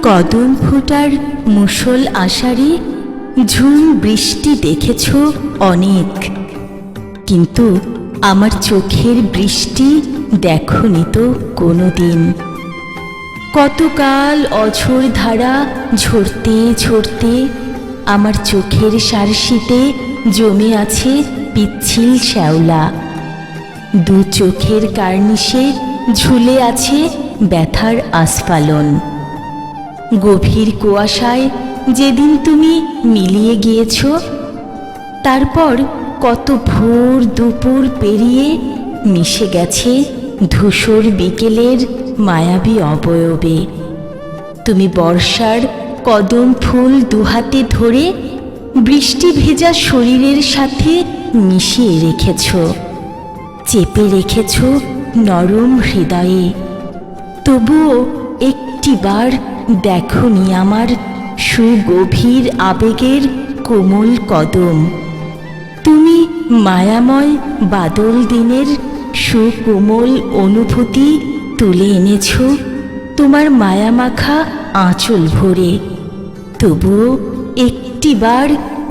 কদম ফোটার মুসল আষাঢ়ে ঝুম বৃষ্টি দেখেছ অনেক। কিন্তু আমার চোখের বৃষ্টি দেখনি তো কোনো দিন কতকাল অঝোর ধারা ঝরতে ঝরতে আমার চোখের সারশিতে জমে আছে পিচ্ছিল শ্যাওলা। দু চোখের কার্নিশে ঝুলে আছে ব্যথার আস্ফালন। গভীর কুয়াশায় যেদিন তুমি মিলিয়ে গিয়েছ, তারপর কত ভোর দুপুর পেরিয়ে মিশে গেছে ধূসর বিকেলের মায়াবী অবয়বে। তুমি বর্ষার কদম ফুল দুহাতে ধরে বৃষ্টি ভেজা শরীরের সাথে মিশিয়ে রেখেছ, চেপে রেখেছ নরম হৃদয়ে। তবুও একটিবার দেখনি আমার সুগভীর আবেগের কোমল কদম। তুমি মায়াময় বাদল দিনের সুকোমল অনুভূতি তুলে এনেছ তোমার মায়ামাখা আঁচল ভরে। তবুও একটিবার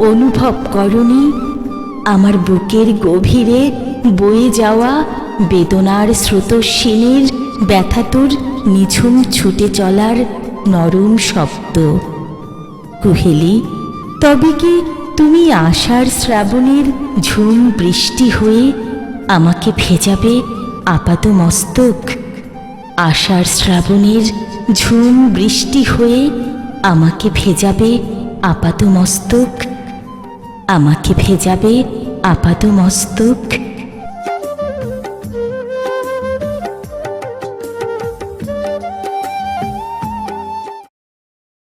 অনুভব করনি আমার বুকের গভীরে বয়ে যাওয়া বেদনার স্রোতস্বিনীর ব্যথাতুর নিঝুম ছুটে চলার নরম শব্দ। কুহেলি, তবে কি তুমি আষাঢ় শ্রাবণের ঝুম বৃষ্টি হয়ে আমাকে ভেজাবে আপাত মস্তক? আষাঢ় শ্রাবণের ঝুম বৃষ্টি হয়ে আমাকে ভেজাবে আপাত মস্তক? আমাকে ভেজাবে আপাত মস্তক?